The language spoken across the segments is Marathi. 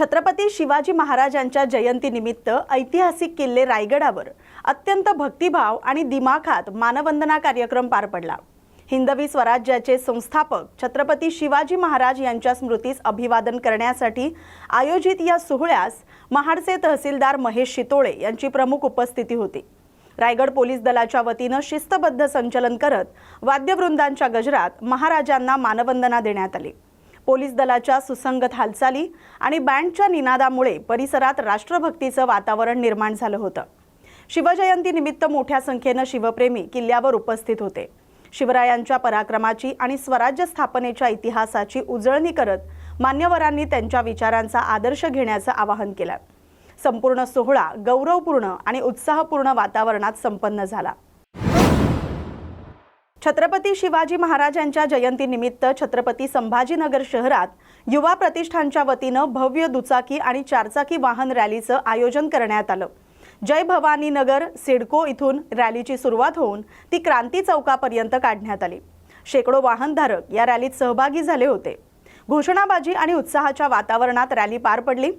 छत्रपती शिवाजी महाराजांच्या जयंतीनिमित्त ऐतिहासिक किल्ले रायगडावर अत्यंत भक्तिभाव आणि दिमाखात मानवंदना कार्यक्रम पार पडला. हिंदवी स्वराज्याचे संस्थापक छत्रपती शिवाजी महाराज यांच्या स्मृतीस अभिवादन करण्यासाठी आयोजित या सोहळ्यास महाडचे तहसीलदार महेश शितोळे यांची प्रमुख उपस्थिती होती. रायगड पोलीस दलाच्या वतीनं शिस्तबद्ध संचलन करत वाद्यवृंदांच्या गजरात महाराजांना मानवंदना देण्यात आली. पोलीस दलाच्या सुसंगत हालचाली आणि बँडच्या निनादामुळे परिसरात राष्ट्रभक्तीचं वातावरण निर्माण झालं होतं. शिवजयंतीनिमित्त मोठ्या संख्येनं शिवप्रेमी किल्ल्यावर उपस्थित होते. शिवरायांच्या पराक्रमाची आणि स्वराज्य स्थापनेच्या इतिहासाची उजळणी करत मान्यवरांनी त्यांच्या विचारांचा आदर्श घेण्याचं आवाहन केलं. संपूर्ण सोहळा गौरवपूर्ण आणि उत्साहपूर्ण वातावरणात संपन्न झाला. छत्रपती शिवाजी महाराजांच्या जयंतीनिमित्त छत्रपती संभाजीनगर शहरात युवा प्रतिष्ठानच्या वतीनं भव्य दुचाकी आणि चारचाकी वाहन रॅलीचं आयोजन करण्यात आलं. जय भवानी नगर सिडको इथून रॅलीची सुरुवात होऊन ती क्रांती चौकापर्यंत काढण्यात आली. शेकडो वाहनधारक या रॅलीत सहभागी झाले होते. घोषणाबाजी आणि उत्साहाच्या वातावरणात रॅली पार पडली.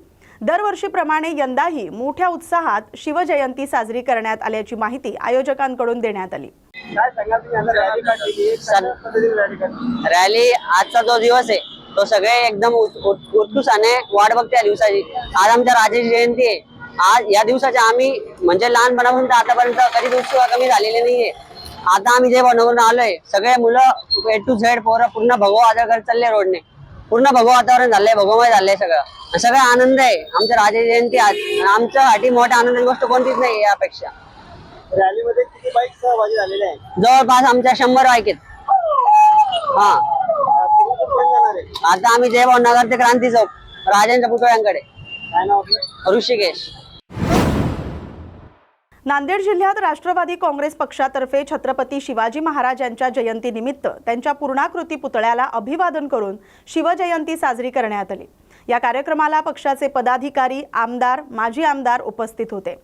दरवर्षीप्रमाणे यंदाही मोठ्या उत्साहात शिवजयंती साजरी करण्यात आल्याची माहिती आयोजकांकडून देण्यात आली. रॅली आजचा जो दिवस आहे तो सगळे एकदम उत- उत- उत्कृष्टाने वाट बघते या दिवसाची. आज आमच्या राजाची जयंती आहे. आज या दिवसाची आम्ही म्हणजे लहानपणापासून तर आतापर्यंत कधीच उत्सुक कमी झालेली नाहीये. आता आम्ही जे बनवून आलोय सगळे मुलं ए टू झेड पोरं पूर्ण भगव आदर करत चालले रोडने. पूर्ण भगव वातावरण झालंय भगवमय झालंय सगळं. सगळं आनंद आहे. आमच्या राजाची जयंती आज आणि आमच्यासाठी मोठ्या आनंदाची गोष्ट कोणतीच नाही यापेक्षा. रॅलीमध्ये किती बाईक सहभागी जवळपास आमच्या शंभर बाईक आहेत. हा. आता आम्ही जयभाव नगर ते क्रांती चौक राजांच्या पुतळ्यांकडे. ऋषिकेश. नांदेड जिल्ह्यात राष्ट्रवादी काँग्रेस पक्षातर्फे छत्रपती शिवाजी महाराजांच्या जयंतीनिमित्त त्यांच्या पूर्णाकृती पुतळ्याला अभिवादन करून शिवजयंती साजरी करण्यात आली. या कार्यक्रमाला पक्षाचे पदाधिकारी आमदार माजी आमदार उपस्थित होते.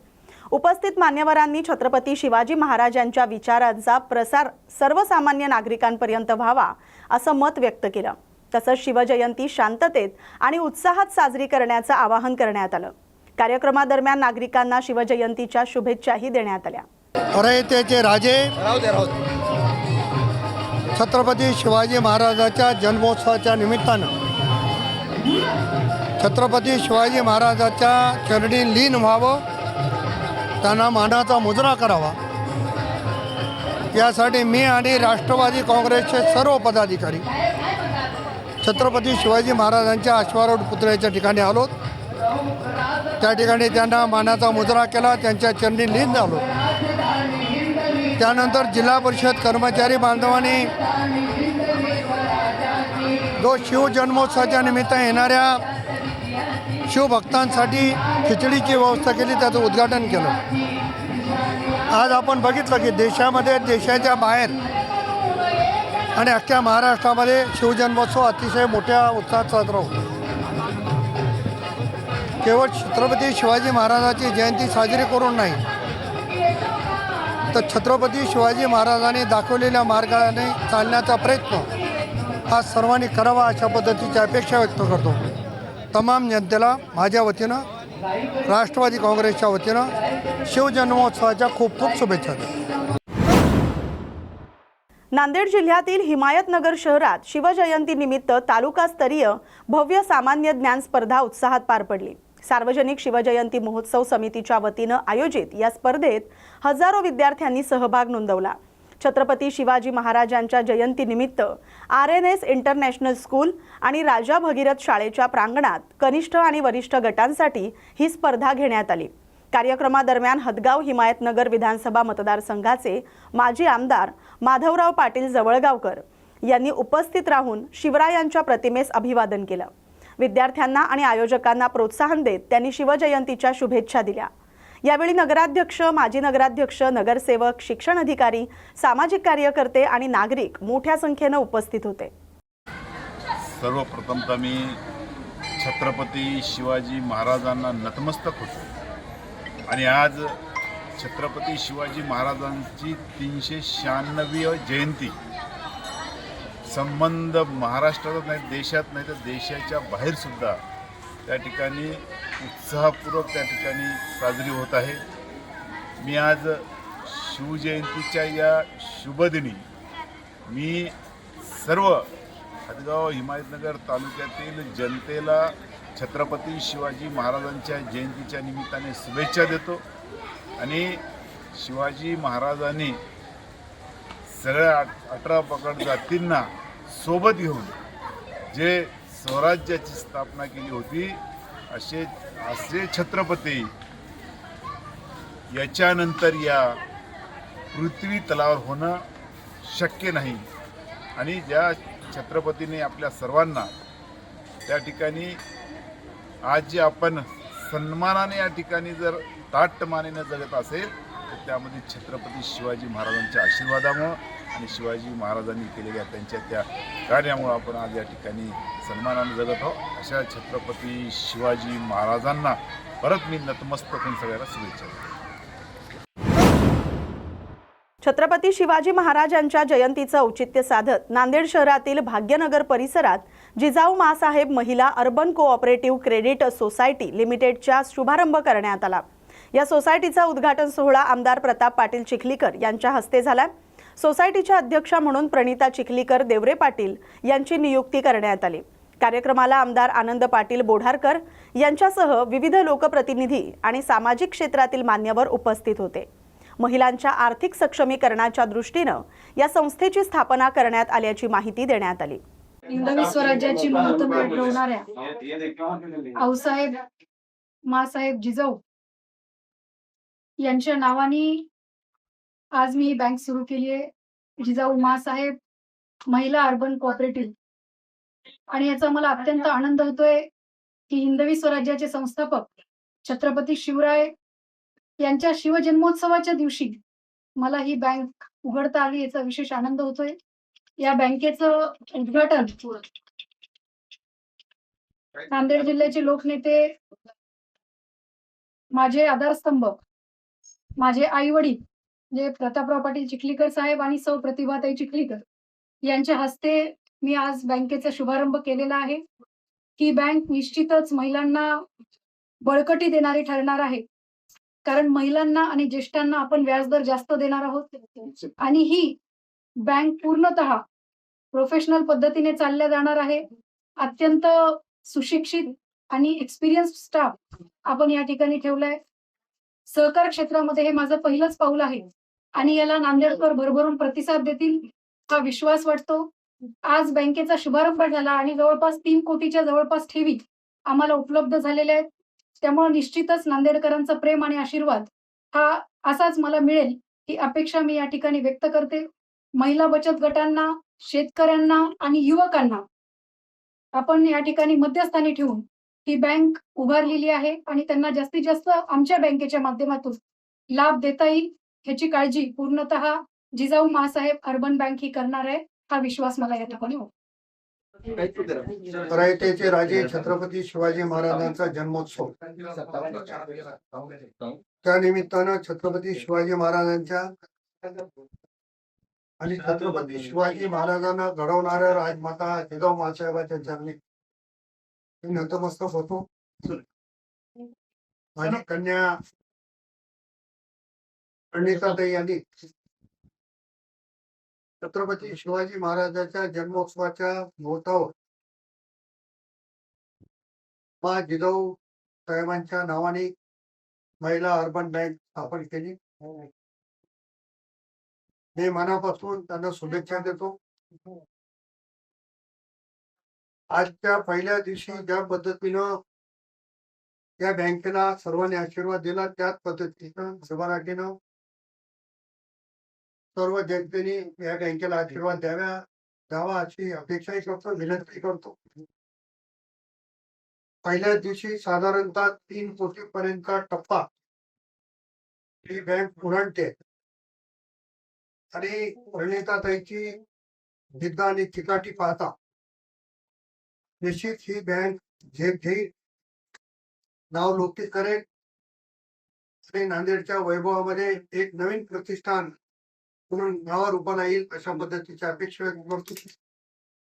उपस्थित मान्यवरांनी छत्रपती शिवाजी महाराजांच्या विचारांचा प्रसार सर्वसामान्य नागरिकांपर्यंत व्हावा असं मत व्यक्त केलं. तसंच शिवजयंती शांततेत आणि उत्साहात साजरी करण्याचं आवाहन करण्यात आलं. कार्यक्रमादरम्यान नागरिकांना शिवजयंतीच्या शुभेच्छाही देण्यात आल्या. रयतेचे राजे छत्रपती शिवाजी महाराजाच्या जन्मोत्सवाच्या निमित्तानं छत्रपती शिवाजी महाराजाच्या चरणी लीन व्हावं त्यांना मानाचा मुजरा करावा. यासाठी मी आणि राष्ट्रवादी काँग्रेसचे सर्व पदाधिकारी छत्रपती शिवाजी महाराजांच्या अश्वारूढ पुतळ्याच्या ठिकाणी आलो त्या ठिकाणी त्यांना मानाचा मुजरा केला त्यांच्या चरणी लीन झालो. त्यानंतर जिल्हा परिषद कर्मचारी बांधवांनी जो शिवजन्मोत्सवाच्या निमित्त येणाऱ्या शिवभक्तांसाठी खिचडीची व्यवस्था केली त्याचं उद्घाटन केलं. आज आपण बघितलं की देशामध्ये देशाच्या बाहेर आणि अख्ख्या महाराष्ट्रामध्ये शिवजन्मोत्सव अतिशय मोठ्या उत्साहात साजरा होतो. केवळ छत्रपती शिवाजी महाराजाची जयंती साजरी करून नाही तर छत्रपती शिवाजी महाराजांनी दाखवलेल्या मार्गाने चालण्याचा प्रयत्न हा सर्वांनी करावा अशा पद्धतीची अपेक्षा व्यक्त करतो. तमाम जनतेला माझ्या वतीनं राष्ट्रवादी काँग्रेसच्या वतीनं शिवजन्मोत्सवाच्या खूप खूप शुभेच्छा नांदेड जिल्ह्यातील हिमायतनगर शहरात शिवजयंतीनिमित्त तालुकास्तरीय भव्य सामान्य ज्ञान स्पर्धा उत्साहात पार पडली. सार्वजनिक शिवजयंती महोत्सव समितीच्या वतीनं आयोजित या स्पर्धेत हजारो विद्यार्थ्यांनी सहभाग नोंदवला. छत्रपती शिवाजी महाराजांच्या जयंतीनिमित्त R N S international school आणि राजा भगीरथ शाळेच्या प्रांगणात कनिष्ठ आणि वरिष्ठ गटांसाठी ही स्पर्धा घेण्यात आली. कार्यक्रमादरम्यान हदगाव हिमायतनगर विधानसभा मतदारसंघाचे माजी आमदार माधवराव पाटील जवळगावकर यांनी उपस्थित राहून शिवरायांच्या प्रतिमेस अभिवादन केलं. विद्यार्थ्यांना आणि आयोजकांना प्रोत्साहन देत त्यांनी शिवजयंतीच्या शुभेच्छा दिल्या. यावेळी नगराध्यक्ष माजी नगराध्यक्ष नगरसेवक शिक्षण अधिकारी सामाजिक कार्यकर्ते आणि नागरिक मोठ्या संख्येनं उपस्थित होते. सर्वप्रथम तर मी छत्रपती शिवाजी महाराजांना नतमस्तक होतो. आणि आज छत्रपती शिवाजी महाराजांची तीनशे शहाण्णवी जयंती संबंध महाराष्ट्रातच नाही देशात नाही तर देशाच्या बाहेरसुद्धा त्या ठिकाणी उत्साहपूर्वक त्या ठिकाणी साजरी होत आहे. मी आज शिवजयंतीच्या या शुभदिनी मी सर्व हदगाव हिमायतनगर तालुक्यातील जनतेला छत्रपती शिवाजी महाराजांच्या जयंतीच्या निमित्ताने शुभेच्छा देतो आणि शिवाजी महाराजांनी सगळ्या अठरा पकड जातींना सोबत घेऊन जे स्वराज्याची स्थापना केली होती असे असे छत्रपती याच्यानंतर या पृथ्वी तलावर होणं शक्य नाही. आणि ज्या छत्रपतीने आपल्या सर्वांना त्या ठिकाणी आज जे आपण सन्मानाने या ठिकाणी जर ताटमानेनं जगत असेल तर त्यामध्ये छत्रपती शिवाजी महाराजांच्या आशीर्वादामुळं आणि शिवाजी महाराजांनी केलेल्या त्यांच्या त्या कार्यामुळं आपण आज या ठिकाणी सन्मानानं जगत आहोत. अशा छत्रपती शिवाजी महाराजांना परत मी नतमस्तक होऊन सगळ्याला शुभेच्छा देतो. छत्रपती शिवाजी महाराजांच्या जयंतीचं औचित्य साधत नांदेड शहरातील भाग्यनगर परिसरात Jijau Masaheb Mahila urban cooperative credit society लिमिटेडच्या शुभारंभ करण्यात आला. या सोसायटीचा उद्घाटन सोहळा आमदार प्रताप पाटील चिखलीकर यांच्या हस्ते झाला. सोसायटीच्या अध्यक्षा म्हणून प्रणिता चिखलीकर देवरे पाटील यांची नियुक्ती करण्यात आली. कार्यक्रमाला आमदार आनंद पाटील बोढारकर यांच्यासह विविध लोकप्रतिनिधी आणि सामाजिक क्षेत्रातील मान्यवर उपस्थित होते. महिलांच्या आर्थिक सक्षमीकरणाच्या दृष्टीनं या संस्थेची स्थापना करण्यात आल्याची माहिती देण्यात आली. हिंदवी स्वराज्याची महत्त्व पेटवणाऱ्या आऊसाहेब मासाहेब जिजाऊ यांच्या नावाने आज मी ही बँक सुरू केली आहे. जिजाऊ मासाहेब महिला अर्बन कोऑपरेटिव्ह आणि याचा मला अत्यंत आनंद होतोय की हिंदवी स्वराज्याचे संस्थापक छत्रपती शिवराय यांच्या शिवजन्मोत्सवाच्या दिवशी मला ही बँक उघडता आली याचा विशेष आनंद होतोय. या बँकेचं उद्घाटन नांदेड जिल्ह्याचे लोकनेते माझे आधारस्तंभ माझे आई वडील जे प्रतापराव पाटील चिखलीकर साहेब आणि सौ प्रतिभाताई चिखलीकर यांच्या हस्ते मी आज बँकेचा शुभारंभ केलेला आहे. ही बँक निश्चितच महिलांना बळकटी देणारी ठरणार आहे. कारण महिलांना आणि ज्येष्ठांना आपण व्याजदर जास्त देणार आहोत. आणि ही बँक पूर्णतः प्रोफेशनल पद्धतीने चालल्या जाणार आहे. अत्यंत सुशिक्षित आणि एक्सपिरियन्स स्टाफ आपण या ठिकाणी ठेवलाय. सहकार क्षेत्रामध्ये हे माझं पहिलंच पाऊल आहे. आणि याला नांदेडकर भरभरून प्रतिसाद देतील हा विश्वास वाटतो. आज बँकेचा शुभारंभ झाला आणि जवळपास तीन कोटीच्या जवळपास ठेवी आम्हाला उपलब्ध झालेल्या आहेत. त्यामुळे निश्चितच नांदेडकरांचा प्रेम आणि आशीर्वाद हा असाच मला मिळेल ही अपेक्षा मी या ठिकाणी व्यक्त करते. महिला बचत गटांना शेतकऱ्यांना आणि युवकांना आपण या ठिकाणी मध्यस्थानी ठेवून ही बँक उभारलेली आहे आणि त्यांना जास्तीत जास्त आमच्या बँकेच्या माध्यमातून लाभ देता येईल ह्याची काळजी पूर्णतः जिजाऊ मासाहेब अर्बन बँक ही करणार आहे हा विश्वास मला या ठिकाणी होतो राजे छत्रपती शिवाजी महाराजांचा जन्मोत्सव. त्या निमित्तानं छत्रपती शिवाजी महाराजांच्या आणि छत्रपती शिवाजी महाराजांना घडवणाऱ्या राजमाता जिजाऊ मासाहेबाच्या चरणी नतमस्तक होतो माझी कन्या प्रणिताताई यांनी छत्रपती शिवाजी महाराजांच्या जन्मोत्सवाच्या मुहूर्तावर मा जिजाऊ साहेबांच्या नावाने महिला अर्बन बँक स्थापन केली. मी मनापासून त्यांना शुभेच्छा देतो. आजच्या पहिल्या दिवशी ज्या पद्धतीनं त्या बँकेला सर्वांनी आशीर्वाद दिला त्याच पद्धतीनं सभाराठीनं सर्व जनतेने या बँकेला आशीर्वाद द्याव्या द्यावा अशी अपेक्षाही करतो विनंती करतो. पहिल्या दिवशी साधारणतः तीन कोटी पर्यंतचा टप्पा ही बँक उलटते आणि प्रणिताताईची जिद्द आणि चिकाटी पाहता निश्चित ही बँक झेप घेईल नाव लौकिक करेल आणि नांदेडच्या वैभवामध्ये एक नवीन प्रतिष्ठान म्हणून नावा रूपाला येईल अशा पद्धतीची अपेक्षा व्यक्त करतो.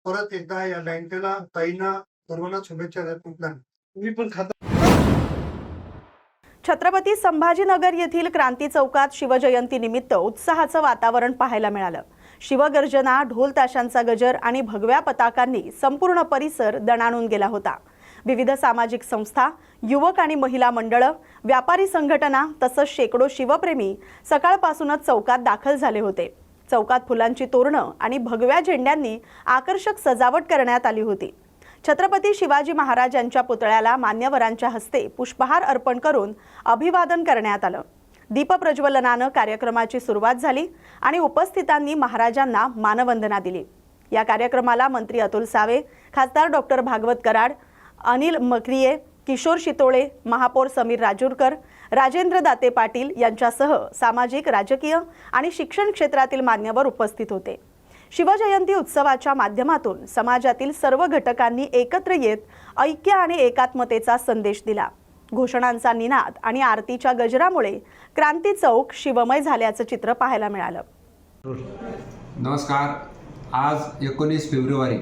परत एकदा या बँकेला ताईंना सर्वांना शुभेच्छा देतो मी पण खाता. छत्रपती संभाजीनगर येथील क्रांती चौकात शिवजयंती निमित्त उत्साहाचं वातावरण पाहायला मिळालं. शिवगर्जना ढोल ताशांचा गजर आणि भगव्या पताकांनी संपूर्ण परिसर दणाणून गेला होता. विविध सामाजिक संस्था युवक आणि महिला मंडळं व्यापारी संघटना तसंच शेकडो शिवप्रेमी सकाळपासूनच चौकात दाखल झाले होते. चौकात फुलांची तोरणं आणि भगव्या झेंड्यांनी आकर्षक सजावट करण्यात आली होती. छत्रपती शिवाजी महाराज यांच्या पुतळ्याला मान्यवरांच्या हस्ते पुष्पहार अर्पण करून अभिवादन करण्यात आलं. दीपप्रज्वलनानं कार्यक्रमाची सुरुवात झाली आणि उपस्थितांनी महाराजांना मानवंदना दिली. या कार्यक्रमाला मंत्री अतुल सावे खासदार डॉक्टर भागवत कराड अनिल मक्रिये किशोर शितोळे महापौर समीर राजूरकर राजेंद्र दाते पाटील यांच्यासह सामाजिक राजकीय आणि शिक्षण क्षेत्रातील मान्यवर उपस्थित होते. शिवजयंती उत्सवाच्या माध्यमातून समाजातील सर्व घटकांनी एकत्र येत ऐक्य आणि एकात्मतेचा संदेश दिला. घोषणांचा निनाद आणि आरतीच्या गजरामुळे क्रांती चौक शिवमय झाल्याचं चित्र पाहायला मिळालं. नमस्कार. आज एकोणीस फेब्रुवारी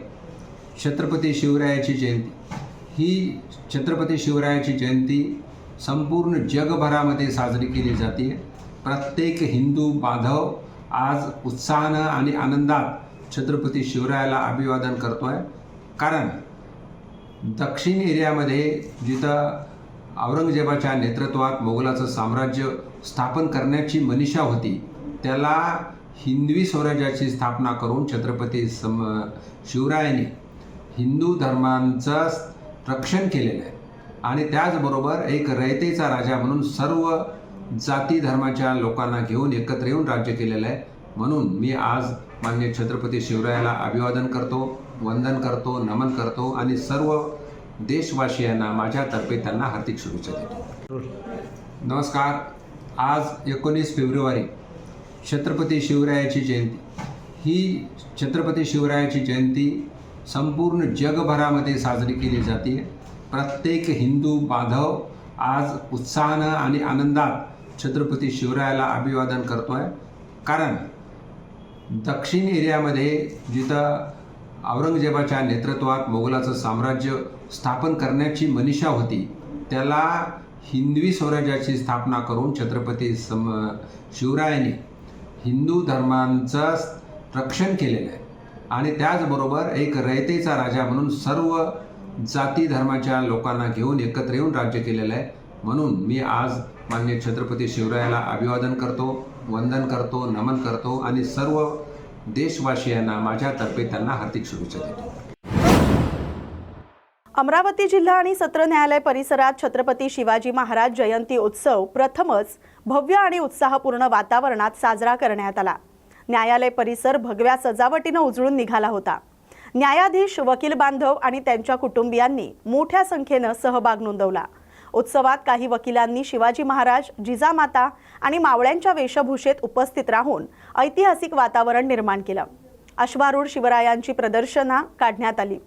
छत्रपती शिवरायाची जयंती. ही छत्रपती शिवरायाची जयंती संपूर्ण जगभरामध्ये साजरी केली जाते. प्रत्येक हिंदू बांधव आज उत्साहानं आणि आनंदात छत्रपती शिवरायाला अभिवादन करतो आहे कारण दक्षिण एरियामध्ये जिथं औरंगजेबाच्या नेतृत्वात मोगलाचं साम्राज्य स्थापन करण्याची मनीषा होती. त्याला हिंदवी स्वराज्याची स्थापना करून छत्रपती सम शिवरायांनी हिंदू धर्मांचं रक्षण केलेलं आहे. आणि त्याचबरोबर एक रयतेचा राजा म्हणून सर्व जाती धर्माच्या लोकांना घेऊन एकत्र येऊन राज्य केलेलं आहे. म्हणून मी आज मान्य छत्रपती शिवरायाला अभिवादन करतो वंदन करतो नमन करतो आणि सर्व देशवासियांना माझ्यातर्फे त्यांना हार्दिक शुभेच्छा देतो. नमस्कार. आज एकोणीस फेब्रुवारी छत्रपती शिवरायाची जयंती. ही छत्रपती शिवरायाची जयंती संपूर्ण जगभरामध्ये साजरी केली जाते प्रत्येक हिंदू बांधव आज उत्साहानं आणि आनंदात छत्रपती शिवरायाला अभिवादन करतो आहे कारण दक्षिण एरियामध्ये जिथं औरंगजेबाच्या नेतृत्वात मोगलाचं साम्राज्य स्थापन करण्याची मनीषा होती त्याला हिंदवी स्वराज्याची स्थापना करून छत्रपती सम शिवरायांनी हिंदू धर्मांचं रक्षण केलेलं आहे. आणि त्याचबरोबर एक रयतेचा राजा म्हणून सर्व जाती धर्माच्या लोकांना घेऊन एकत्र येऊन राज्य केलेलं आहे. म्हणून मी आज मान्य छत्रपती शिवरायाला अभिवादन करतो वंदन करतो नमन करतो आणि सर्व देशवासियांना माझ्यातर्फे त्यांना हार्दिक शुभेच्छा देतो. अमरावती जिल्हा आणि सत्र न्यायालय परिसरात छत्रपती शिवाजी महाराज जयंती उत्सव प्रथमच भव्य आणि उत्साहपूर्ण वातावरणात साजरा करण्यात आला. न्यायालय परिसर भगव्या सजावटीनं उजळून निघाला होता. न्यायाधीश वकील बांधव आणि त्यांच्या कुटुंबियांनी मोठ्या संख्येनं सहभाग नोंदवला. उत्सवात काही वकिलांनी शिवाजी महाराज जिजामाता आणि मावळ्यांच्या वेशभूषेत उपस्थित राहून ऐतिहासिक वातावरण निर्माण केलं. अश्वारूढ शिवरायांची प्रदर्शना काढण्यात आली.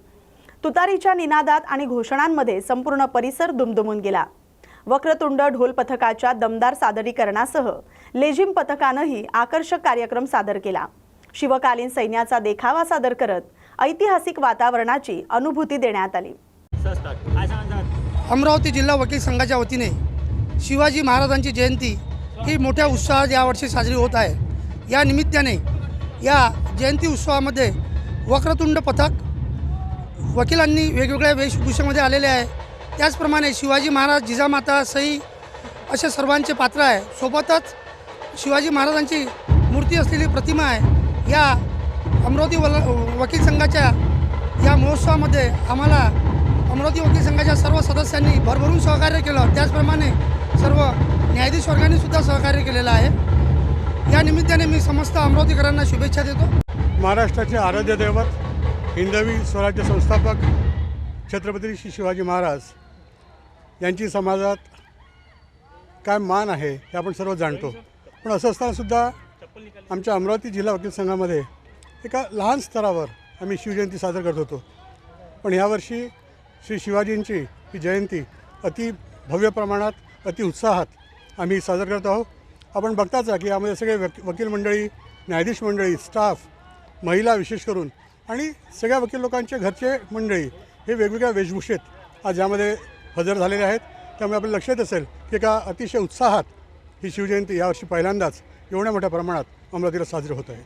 तुतारीच्या निनादात आणि घोषणांमध्ये संपूर्ण परिसर दुमदुमून गेला. वक्रतुंड ढोल पथकाच्या दमदार सादरीकरणासह लेझिम पथकानंही आकर्षक कार्यक्रम सादर केला. शिवकालीन सैन्याचा देखावा सादर करत ऐतिहासिक वातावरणाची अनुभूती देण्यात आली. अमरावती जिल्हा वकील संघाच्या वतीने शिवाजी महाराजांची जयंती ही मोठ्या उत्साहात यावर्षी साजरी होत आहे. या निमित्ताने या जयंती उत्सवामध्ये वक्रतुंड पथक वकिलांनी वेगवेगळ्या वेशभूषेमध्ये आलेले आहे. त्याचप्रमाणे शिवाजी महाराज जिजामाता सई असे सर्वांचे पात्र आहे. सोबतच शिवाजी महाराजांची मूर्ती असलेली प्रतिमा आहे. या अमरावती वल वकील संघाच्या या महोत्सवामध्ये आम्हाला अमरावती वकील संघाच्या सर्व सदस्यांनी भरभरून सहकार्य केलं. त्याचप्रमाणे सर्व न्यायाधीश वर्गाने सुद्धा सहकार्य केलेलं आहे. या निमित्ताने मी समस्त अमरावतीकरांना शुभेच्छा देतो. महाराष्ट्राचे आराध्य दैवत हिंदवी स्वराज्य संस्थापक छत्रपती श्री शिवाजी महाराज यांची समाजात काय मान आहे हे आपण सर्व जाणतो. पण असं असतानासुद्धा आमच्या अमरावती जिल्हा वकील संघामध्ये एका लहान स्तरावर आम्ही शिवजयंती सादर करत होतो. पण यावर्षी श्री शिवाजींची ही जयंती अति भव्य प्रमाणात अति उत्साहात आम्ही साजरा करत आहोत. आपण बघताच की यामध्ये सगळे वक वकील मंडळी न्यायाधीश मंडळी स्टाफ महिला विशेष करून आणि सगळ्या वकील लोकांचे घरचे मंडळी हे वेगवेगळ्या वेशभूषेत आज यामध्ये हजर झालेले आहेत. त्यामुळे आपल्या लक्षात असेल की एका अतिशय उत्साहात ही शिवजयंती यावर्षी पहिल्यांदाच एवढ्या मोठ्या प्रमाणात अमरावतीला साजरी होत आहे.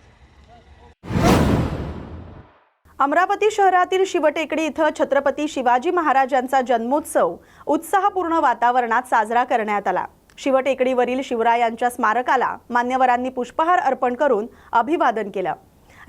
अमरावती शहरातील शिवटेकडी इथं छत्रपती शिवाजी महाराजांचा जन्मोत्सव उत्साहपूर्ण वातावरणात साजरा करण्यात आला. शिवटेकडीवरील शिवरायांच्या स्मारकाला मान्यवरांनी पुष्पहार अर्पण करून अभिवादन केलं.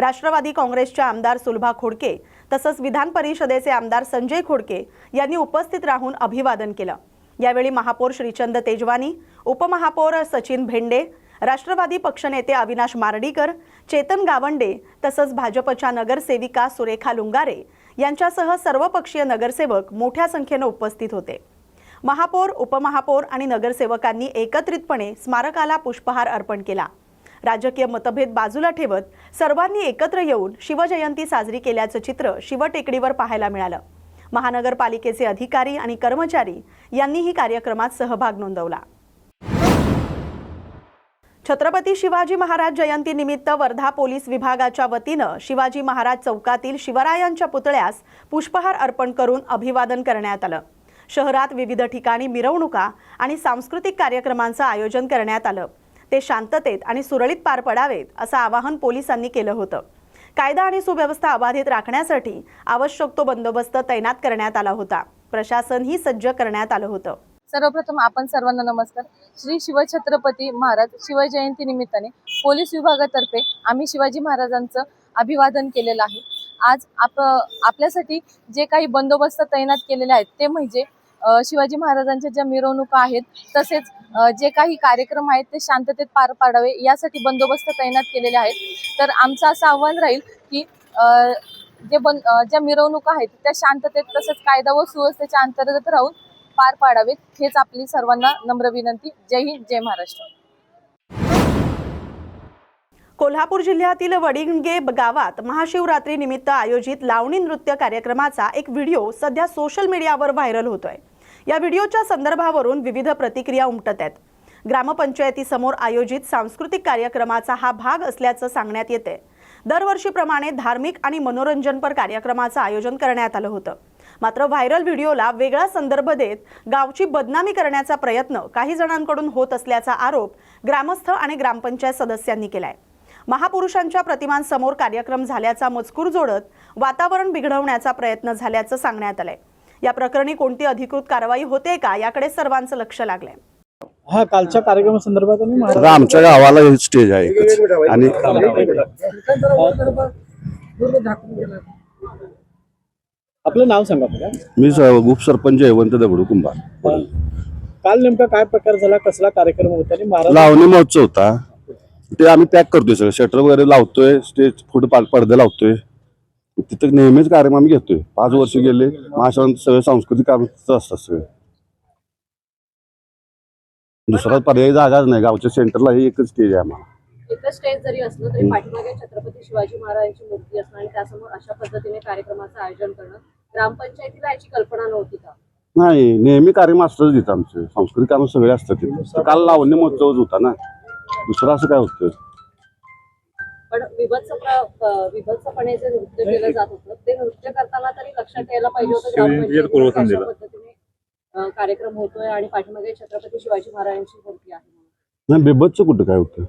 राष्ट्रवादी काँग्रेसच्या आमदार सुलभा खोडके तसंच विधान परिषदेचे आमदार संजय खोडके यांनी उपस्थित राहून अभिवादन केलं. यावेळी महापौर श्रीचंद तेजवानी उपमहापौर सचिन भेंडे राष्ट्रवादी पक्षनेते अविनाश मार्डीकर चेतन गावंडे तसंच भाजपच्या नगरसेविका सुरेखा लुंगारे यांच्यासह सर्वपक्षीय नगरसेवक मोठ्या संख्येनं उपस्थित होते. महापौर उपमहापौर आणि नगरसेवकांनी एकत्रितपणे स्मारकाला पुष्पहार अर्पण केला. राजकीय मतभेद बाजूला ठेवत सर्वांनी एकत्र येऊन शिवजयंती साजरी केल्याचं चित्र शिवटेकडीवर पाहायला मिळालं. महानगरपालिकेचे अधिकारी आणि कर्मचारी यांनीही कार्यक्रमात सहभाग नोंदवला. छत्रपती शिवाजी महाराज जयंतीनिमित्त वर्धा पोलीस विभागाच्या वतीनं शिवाजी महाराज चौकातील शिवरायांच्या पुतळ्यास पुष्पहार अर्पण करून अभिवादन करण्यात आलं. शहरात विविध ठिकाणी मिरवणुका आणि सांस्कृतिक कार्यक्रमांचं आयोजन करण्यात आलं. ते शांततेत आणि सुरळीत पार पडावेत असं आवाहन पोलिसांनी केलं होतं. कायदा आणि सुव्यवस्था अबाधित राखण्यासाठी आवश्यक तो बंदोबस्त तैनात करण्यात आला होता. प्रशासनही सज्ज करण्यात आलं होतं. सर्वप्रथम आपण सर्वांना नमस्कार. श्री शिवछत्रपती महाराज शिवजयंती निमित्ताने पोलीस विभागातर्फे आम्ही शिवाजी महाराजांचं अभिवादन केलेलं आहे. आज आप आपल्यासाठी जे काही बंदोबस्त तैनात केलेले आहेत ते म्हणजे शिवाजी महाराजांच्या ज्या मिरवणुका आहेत तसेच जे काही कार्यक्रम आहेत ते शांततेत पार पाडावे यासाठी बंदोबस्त तैनात केलेले आहेत. तर आमचं असं आव्हान राहील की जे बन ज्या मिरवणुका आहेत त्या शांततेत तसेच कायदा व सुव्यवस्थेच्या अंतर्गत राहून पार पाडावेत हेच आपली सर्वांना नम्र विनंती. जय हिंद जय महाराष्ट्र. कोल्हापूर जिल्ह्यातील वडिंगे गावात महाशिवरात्री निमित्त आयोजित लावणी नृत्य कार्यक्रमाचा एक व्हिडिओ सध्या सोशल मीडियावर व्हायरल होतोय. या व्हिडिओच्या संदर्भावरून विविध प्रतिक्रिया उमटत आहेत. ग्रामपंचायतीसमोर आयोजित सांस्कृतिक कार्यक्रमाचा हा भाग असल्याचं सांगण्यात येते दरवर्षीप्रमाणे धार्मिक आणि मनोरंजनपर कार्यक्रमाचं आयोजन करण्यात आलं होतं. मात्र व्हायरल व्हिडिओला वेगळा संदर्भ देत गावची बदनामी करण्याचा प्रयत्न काही जणांकडून होत असल्याचा आरोप ग्रामस्थ आणि ग्रामपंचायत सदस्यांनी केलाय. महापुरुषांच्या प्रतिमांसमोर कार्यक्रम झाल्याचा मजकूर जोडत वातावरण बिघडवण्याचा प्रयत्न झाल्याचं सांगण्यात आलंय. या प्रकरणी कोणती अधिकृत कारवाई होते का? याकडे सर्वांचं लक्ष लागलंय. हा कालच्या कार्यक्रमासंदर्भात तर महाराज आमच्या गावाला हे स्टेज आहे आणि आपलं नाव सांगा बघा मी उपसरपंच जयवंत दगडू कुंभार. काल नेमका काय प्रकार झाला? कसला कार्यक्रम होता? आणि महाराज लावणी महोत्सव होता. ते आम्ही पॅक करतोय सगळं. शटर वगैरे लावतोय. स्टेज पुढे पडदे लावतोय. तिथं नेहमीच कार्यक्रम आम्ही घेतोय. पाच वर्ष गेले महाशांत सगळे सांस्कृतिक तिथं असतात सगळे. दुसरा पर्याय जागाच नाही. गावच्या सेंटरला हे एकच स्टेज आहे आम्हाला. एकच स्टेज जरी असलं तरी पाठीमागे छत्रपती शिवाजी महाराजांची मूर्ती असणं आणि त्यासमोर अशा पद्धतीने कार्यक्रमाचं आयोजन करणं ग्रामपंचायतीला याची कल्पना नव्हती का? नाही नेहमी कार्यक्रम असतंच तिथं आमचे. सांस्कृतिक काम सगळे असतात तिथं. काल लावणी महोत्सवच होता ना. दुसरं असं काय होतं? पण विभत्स विभत्सपणे जे नृत्य केलं जात होतं ते नृत्य करताना तरी लक्षात यायला पाहिजे होतं अशा पद्धतीने कार्यक्रम होतोय आणि पाठीमागे छत्रपती शिवाजी महाराजांची मूर्ती आहे. नाही कुठं काय होतं?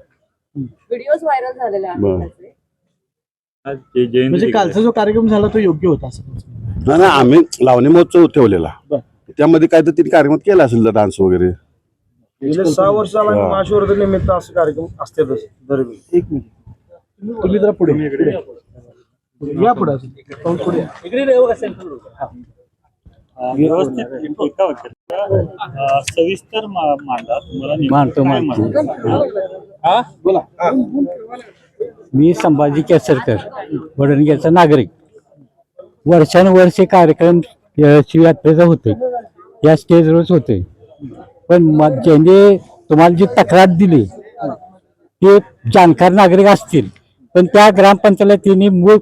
व्हिडिओज व्हायरल झालेले. आहेत त्याचे. म्हणजे कालचा जो कार्यक्रम झाला तो योग्य होता असं नाही आम्ही लावणी महोत्सव ठेवलेला. त्यामध्ये काय तर तिने कार्यक्रम केला असेल डान्स वगैरे. सहा वर्षाला महाशिवरात्री निमित्त असं कार्यक्रम असतातच दरवेळी. एक मिनिट. तुम्ही जरा पुढे. पुढे. या. पुढे. पुढे. हा. व्यवस्थित सविस्तर मा- मांडा तुम्हाला? मी संभाजी केसरकर वडणग्याचा नागरिक. वर्षानुवर्षे कार्यक्रम शिवयात्रेचा होते या स्टेजवरच होते पण मग ज्यांनी तुम्हाला जी तक्रार दिली ते जाणकार नागरिक असतील. पण त्या ग्रामपंचायतीने मूळ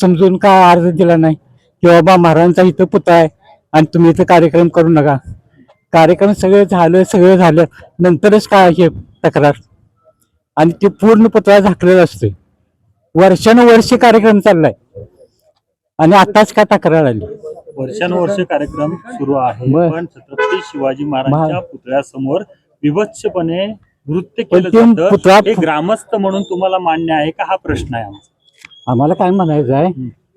समजून का अर्ज दिला नाही? की बाबा महाराजांचा इथं पुतळा आहे आणि तुम्ही इथं कार्यक्रम करू नका. कार्यक्रम सगळं झालं सगळं झालं. नंतरच काय हे तक्रार? आणि ते पूर्ण पुतळा झाकलेला असतोय. वर्षानुवर्षे कार्यक्रम चाललाय. आणि आताच का तक्रार आली? वर्षानुवर्ष कार्यक्रम सुरू आहे. पण छत्रपती शिवाजी महाराजांच्या पुतळ्यासमोर विभत्सपणे नृत्य पण केलं ते जातं पुतळा- हे ग्रामस्थ म्हणून तुम्हाला मान्य आहे का हा प्रश्न आहे आमचा? आम्हाला काय म्हणायचं आहे?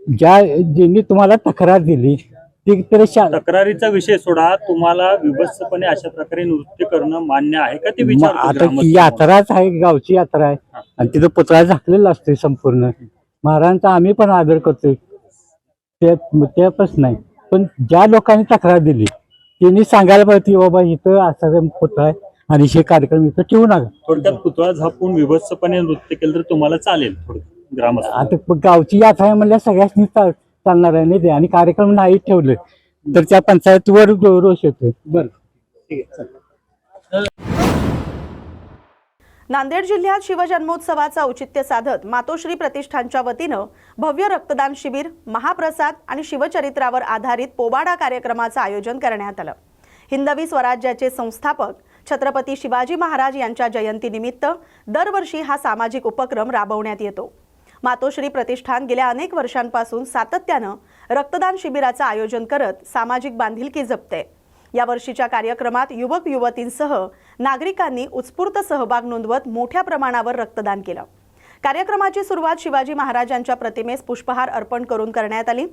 ज्या ज्यांनी तुम्हाला तक्रार दिली ती तर शा- तक्रारीचा विषय सोडा तुम्हाला विभत्सपणे अशा प्रकारे नृत्य करणं मान्य आहे का ते मग विचार आता ती यात्राच आहे गावची यात्रा आहे. आणि तिथं पुतळा झाकलेला असते संपूर्ण. महाराजांचा आम्ही पण आदर करतोय. ते ते प्रश्न नाही. पण ज्या लोकांनी तक्रार दिली त्यांनी सांगायला पाहिजे की बाबा इथं असा पुतळा आहे. आणि हे कार्यक्रम इथं ठेवू नका. थोडक्यात पुतळा झापून विभत्सपणे नृत्य केलं तर तुम्हाला चालेल थोडं ग्रामस्थ आता प- गावची यात्रा आहे म्हणल्या सगळ्यांनी चा- चालणार आहे नाही ते? आणि कार्यक्रम नाही ठेवले तर त्या पंचायतीवर रो- रोष येतोय. नांदेड जिल्ह्यात शिवजन्मोत्सवाचं औचित्य साधत मातोश्री प्रतिष्ठानच्या वतीनं भव्य रक्तदान शिबिर महाप्रसाद आणि शिवचरित्रावर आधारित पोवाडा कार्यक्रमाचं आयोजन करण्यात आलं. हिंदवी स्वराज्याचे संस्थापक छत्रपती शिवाजी महाराज यांच्या जयंतीनिमित्त दरवर्षी हा सामाजिक उपक्रम राबवण्यात येतो. मातोश्री प्रतिष्ठान गेल्या अनेक वर्षांपासून सातत्यानं रक्तदान शिबिराचं आयोजन करत सामाजिक बांधिलकी जपते या वर्षीच्या कार्यक्रमात युवक युवतींसह नागरिकांनी उत्स्फूर्त सहभाग नोंदवत मोठ्या प्रमाणावर रक्तदान केलं. कार्यक्रमाची सुरुवात शिवाजी महाराजांच्या प्रतिमेस पुष्पहार अर्पण करून करण्यात आली.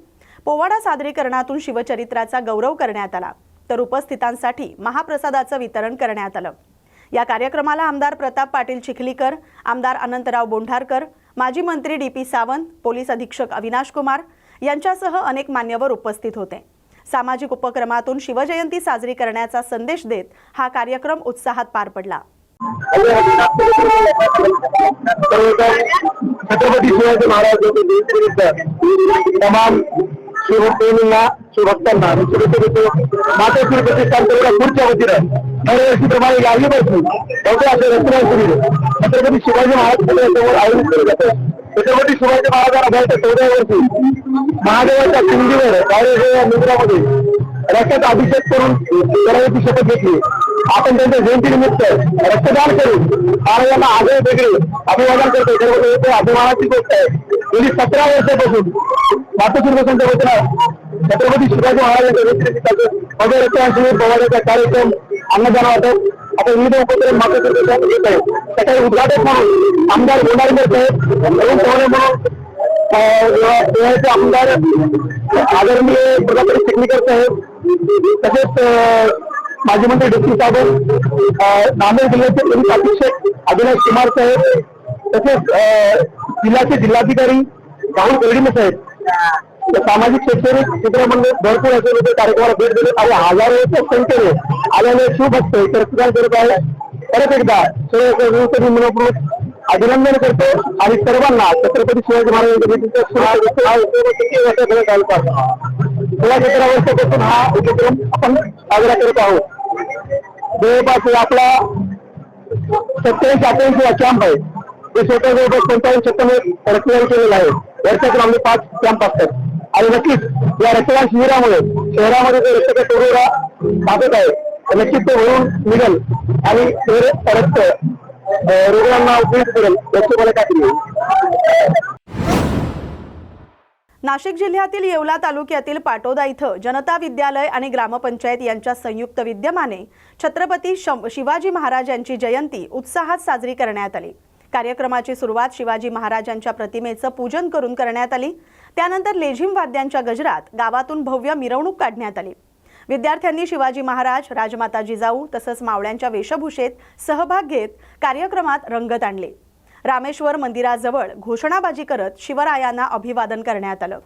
पोवाडा सादरीकरणातून शिवचरित्राचा गौरव करण्यात आला. तर उपस्थितांसाठी महाप्रसादाचं वितरण करण्यात आलं. या कार्यक्रमाला आमदार प्रताप पाटील चिखलीकर आमदार अनंतराव बोंढारकर माजी मंत्री डी पी सावंत पोलीस अधीक्षक अविनाश कुमार यांच्यासह अनेक मान्यवर उपस्थित होते. सामाजिक उपक्रमातून शिवजयंती साजरी करण्याचा संदेश देत हा कार्यक्रम उत्साहात पार पडला. छत्रपती शिवाजी महाराज तमाम शिवप्रेमींना शिवभक्तांना आणि शुभेच्छा मातोश्री प्रतिष्ठान तेवढ्या पुढच्या वतीनं दरवर्षीप्रमाणे याही वर्षी मोठे असे रचना शिबिर छत्रपती शिवाजी महाराज पुतळ्यासमोर आयोजित केले जाते छत्रपती शिवाजी महाराजांना भेटत चौदा वर्षी महादेवाच्या पिंडीवर काळेश्वर मंदिरामध्ये रक्तात अभिषेक करून करायची शपथ घेतली आपण त्यांच्या जयंतीनिमित्त रक्तदान करून महाराजांना आजही वेगळे अभिवादन करतो सर्व येतो अभिमानाची गोष्ट आहे. गेली सतरा वर्षापासून मातोश्री वतीनं छत्रपती शिवाजी महाराजांच्या जयंतीनिमित्ताचं भव्य रक्तदान पवारांचा कार्यक्रम अन्नदान वाटप आता विविध उपक्रम मातोश्री बसंत घेत आहे त्यासाठी उद्घाटक म्हणून आमदार गोंडारकर साहेब नवीन चव्हाणे म्हणून देवाचे आमदार आदरणीय प्रतापराव चिखलीकर साहेब तसेच माजी मंत्री डी साहेब नांदेड जिल्ह्याचे पोलीस अधीक्षक अविनाश कुमार साहेब तसेच जिल्ह्याचे जिल्हाधिकारी राहुल कर्डिमे साहेब. सामाजिक शैक्षणिक चित्रमंडळ भरपूर असे लोक कार्यक्रमाला भेट दिले. आणि हजारोच्या संख्येने आलेले शिवभक्त इथे रक्तदान करत आहे. परत एकदा सर्व मनपूर्वक अभिनंदन करतो. आणि सर्वांना छत्रपती शिवाजी महाराजांच्या भेटीचा सोळा सतरा वर्षापासून हा उपक्रम आपण साजरा करत आहोत. जवळपास आपला सत्याऐंशी अठ्ठ्याऐंशी हा कॅम्प आहे. ते स्वतः जवळपास पंचावन्न छप्पन्न रक्तदान केलेलं आहे. वर्षातून आम्ही पाच कॅम्प असतात. आणि नक्कीच या रक्तदान शिबिरामुळे शहरामध्ये जो रक्ताचा टोळा भागत आहे नक्कीच ते भरून निघेल. आणि रक्त रुग्णांना उपयुक्त करेल. याची मला खात्री नाशिक जिल्ह्यातील येवला तालुक्यातील पाटोदा इथं जनता विद्यालय आणि ग्रामपंचायत यांच्या संयुक्त विद्यमाने छत्रपती शं- शिवाजी महाराज यांची जयंती उत्साहात साजरी करण्यात आली. कार्यक्रमाची सुरुवात शिवाजी महाराजांच्या प्रतिमेचं पूजन करून करण्यात आली. त्यानंतर लेझिम वाद्यांच्या गजरात गावातून भव्य मिरवणूक काढण्यात आली. विद्यार्थ्यांनी शिवाजी महाराज राजमाता जिजाऊ तसंच मावळ्यांच्या वेशभूषेत सहभाग घेत कार्यक्रमात रंगत आणले. रामेश्वर मंदिराजवळ घोषणाबाजी करत शिवरायांना अभिवादन करण्यात आलं.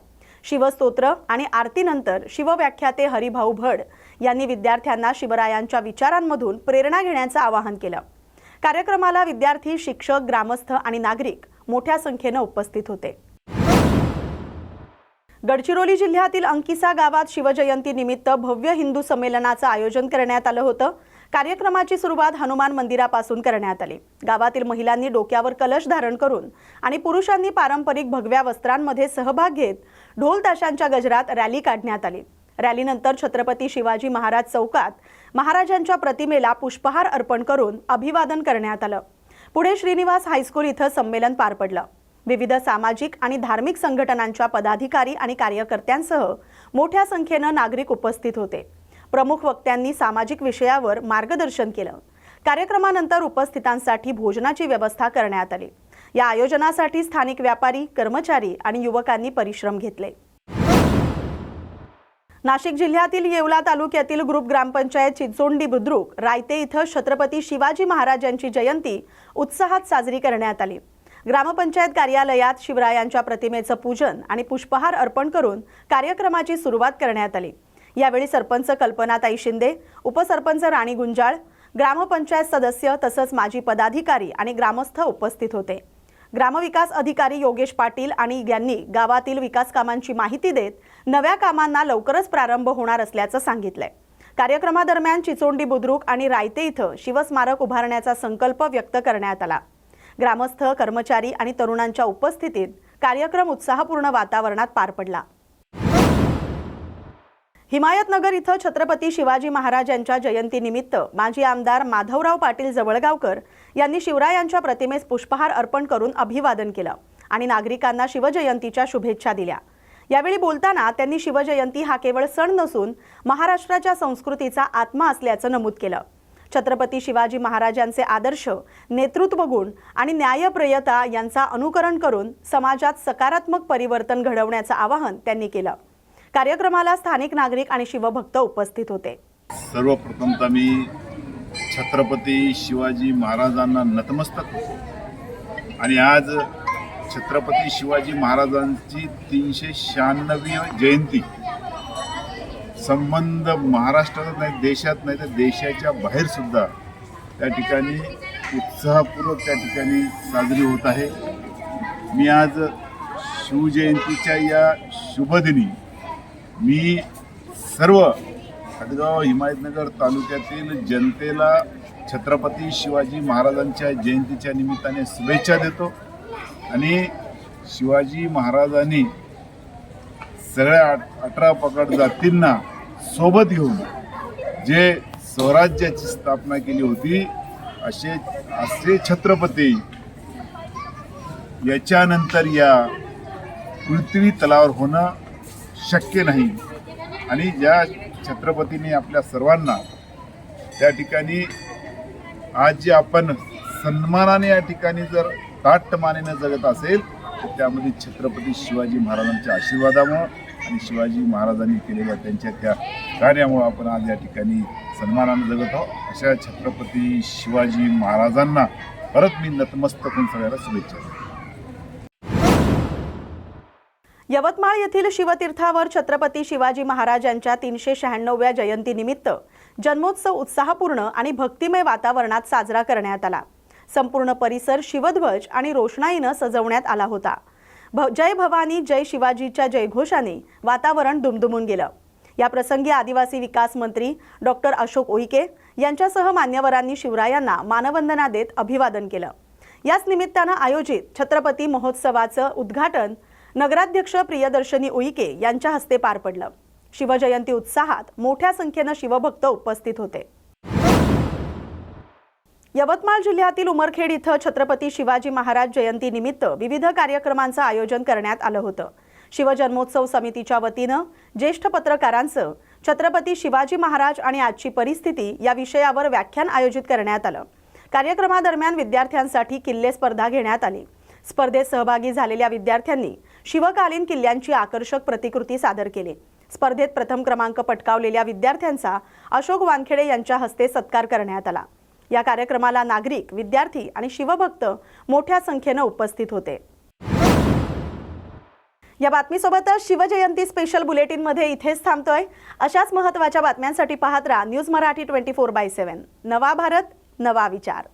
शिवस्तोत्र आणि आरतीनंतर शिवव्याख्याते हरिभाऊ भड यांनी विद्यार्थ्यांना शिवरायांच्या विचारांमधून प्रेरणा घेण्याचं आवाहन केलं. कार्यक्रमाला विद्यार्थी शिक्षक ग्रामस्थ आणि नागरिक मोठ्या संख्येनं उपस्थित होते. गडचिरोली जिल्ह्यातील अंकिसा गावात शिवजयंती निमित्त भव्य हिंदू संमेलनाचं आयोजन करण्यात आलं होतं. कार्यक्रमाची सुरुवात हनुमान मंदिरापासून करण्यात आली. गावातील महिलांनी डोक्यावर कलश धारण करून आणि पुरुषांनी पारंपरिक भगव्या वस्त्रांमध्ये सहभाग घेत ढोल ताशांच्या गजरात रॅली काढण्यात आली. रॅलीनंतर छत्रपती शिवाजी महाराज चौकात महाराजांच्या प्रतिमेला पुष्पहार अर्पण करून अभिवादन करण्यात आलं. पुढे श्रीनिवास हायस्कूल इथं संमेलन पार पडलं. विविध सामाजिक आणि धार्मिक संघटनांच्या पदाधिकारी आणि कार्यकर्त्यांसह मोठ्या संख्येनं नागरिक उपस्थित होते. प्रमुख वक्त्यांनी सामाजिक विषयावर मार्गदर्शन केलं. कार्यक्रमानंतर उपस्थितांसाठी भोजनाची व्यवस्था करण्यात आली. या आयोजनासाठी स्थानिक व्यापारी कर्मचारी आणि युवकांनी परिश्रम घेतले. नाशिक जिल्ह्यातील येवला तालुक्यातील ग्रुप ग्रामपंचायत चिचोंडी बुद्रुक रायते इथं छत्रपती शिवाजी महाराजांची जयंती उत्साहात साजरी करण्यात आली. ग्रामपंचायत कार्यालयात शिवरायांच्या प्रतिमेचं पूजन आणि पुष्पहार अर्पण करून कार्यक्रमाची सुरुवात करण्यात आली. यावेळी सरपंच कल्पनाताई शिंदे उपसरपंच राणी गुंजाळ ग्रामपंचायत सदस्य तसंच माजी पदाधिकारी आणि ग्रामस्थ उपस्थित होते. ग्रामविकास अधिकारी योगेश पाटील आणि यांनी गावातील विकास कामांची माहिती देत नव्या कामांना लवकरच प्रारंभ होणार असल्याचं सांगितलंय. कार्यक्रमादरम्यान चिचोंडी बुद्रुक आणि रायते इथं शिवस्मारक उभारण्याचा संकल्प व्यक्त करण्यात आला. ग्रामस्थ कर्मचारी आणि तरुणांच्या उपस्थितीत कार्यक्रम उत्साहपूर्ण वातावरणात पार पडला. हिमायतनगर इथं छत्रपती शिवाजी महाराजांच्या जयंतीनिमित्त माजी आमदार माधवराव पाटील जवळगावकर यांनी शिवरायांच्या प्रतिमेस पुष्पहार अर्पण करून अभिवादन केलं आणि नागरिकांना शिवजयंतीच्या शुभेच्छा दिल्या. यावेळी बोलताना त्यांनी शिवजयंती हा केवळ सण नसून महाराष्ट्राच्या संस्कृतीचा आत्मा असल्याचं नमूद केलं. छत्रपती शिवाजी महाराजांचे आदर्श नेतृत्व गुण आणि न्यायप्रियता यांचा अनुकरण करून समाजात सकारात्मक परिवर्तन घडवण्याचं आवाहन त्यांनी केलं. कार्यक्रमाला स्थानिक नागरिक आणि शिवभक्त उपस्थित होते. सर्वप्रथमतः मी छत्रपती शिवाजी महाराजांना नतमस्तक होतो. आणि आज छत्रपती शिवाजी महाराजांची तीनशे शहाण्णवी जयंती संबंध महाराष्ट्रात नाही देशात नाही तर देशाच्या बाहेर सुद्धा त्या ठिकाणी उत्साहपूर्वक त्या ठिकाणी साजरी होत आहे. मी आज शिवजयंतीच्या या शुभदिनी मी सर्व खडगाव हिमायतनगर तालुक्यातील जनतेला छत्रपती शिवाजी महाराजांच्या जयंतीच्या निमित्ताने शुभेच्छा देतो. आणि शिवाजी महाराजांनी सगळ्या अठरा पकड जातींना सोबत घेऊन जे स्वराज्याची स्थापना केली होती असे असे छत्रपती याच्यानंतर या पृथ्वी तलावर होणं शक्य नाही. आणि ज्या छत्रपतीने आपल्या सर्वांना त्या ठिकाणी आज जे आपण सन्मानाने या ठिकाणी जर ताटमानेनं जगत असेल तर त्यामध्ये छत्रपती शिवाजी महाराजांच्या आशीर्वादामुळं आणि शिवाजी महाराजांनी केलेल्या त्यांच्या त्या कार्यामुळं आपण आज या ठिकाणी सन्मानानं जगत आहोत. अशा छत्रपती शिवाजी महाराजांना परत मी नतमस्तक होऊन सगळ्याला शुभेच्छा यवतमाळ येथील शिवतीर्थावर छत्रपती शिवाजी महाराजांच्या तीनशे शहाण्णव्या जयंतीनिमित्त जन्मोत्सव उत्साहपूर्ण आणि भक्तिमय वातावरणात साजरा करण्यात आला. संपूर्ण परिसर शिवध्वज आणि रोषणाईनं सजवण्यात आला होता. भ जय भवानी जय शिवाजीच्या जयघोषाने वातावरण दुमदुमून गेलं. या प्रसंगी आदिवासी विकास मंत्री डॉक्टर अशोक उईके यांच्यासह मान्यवरांनी शिवरायांना मानवंदना देत अभिवादन केलं. याच निमित्तानं आयोजित छत्रपती महोत्सवाचं उद्घाटन नगराध्यक्ष प्रियदर्शनी उईके यांच्या हस्ते पार पडलं. शिवजयंती उत्साहात मोठ्या संख्येनं शिवभक्त उपस्थित होते. यवतमाळ जिल्ह्यातील उमरखेड इथं छत्रपती शिवाजी महाराज जयंती निमित्त विविध कार्यक्रमांचं आयोजन करण्यात आलं होतं. शिवजन्मोत्सव समितीच्या वतीनं ज्येष्ठ पत्रकारांचं छत्रपती शिवाजी महाराज आणि आजची परिस्थिती या विषयावर व्याख्यान आयोजित करण्यात आलं. कार्यक्रमादरम्यान विद्यार्थ्यांसाठी किल्ले स्पर्धा घेण्यात आली. स्पर्धेत सहभागी झालेल्या विद्यार्थ्यांनी शिवकालीन किल्ल्यांची आकर्षक प्रतिकृती सादर केली. स्पर्धेत प्रथम क्रमांक पटकावलेल्या विद्यार्थ्यांचा अशोक वानखेडे यांच्या हस्ते सत्कार करण्यात आला. या कार्यक्रमाला नागरिक विद्यार्थी आणि शिवभक्त मोठ्या संख्येनं उपस्थित होते. या बातमीसोबतच शिवजयंती स्पेशल बुलेटिनमध्ये इथेच थांबतोय. अशाच महत्त्वाच्या बातम्यांसाठी पाहत राहा news Marathi twenty four by seven. नवा भारत नवा विचार.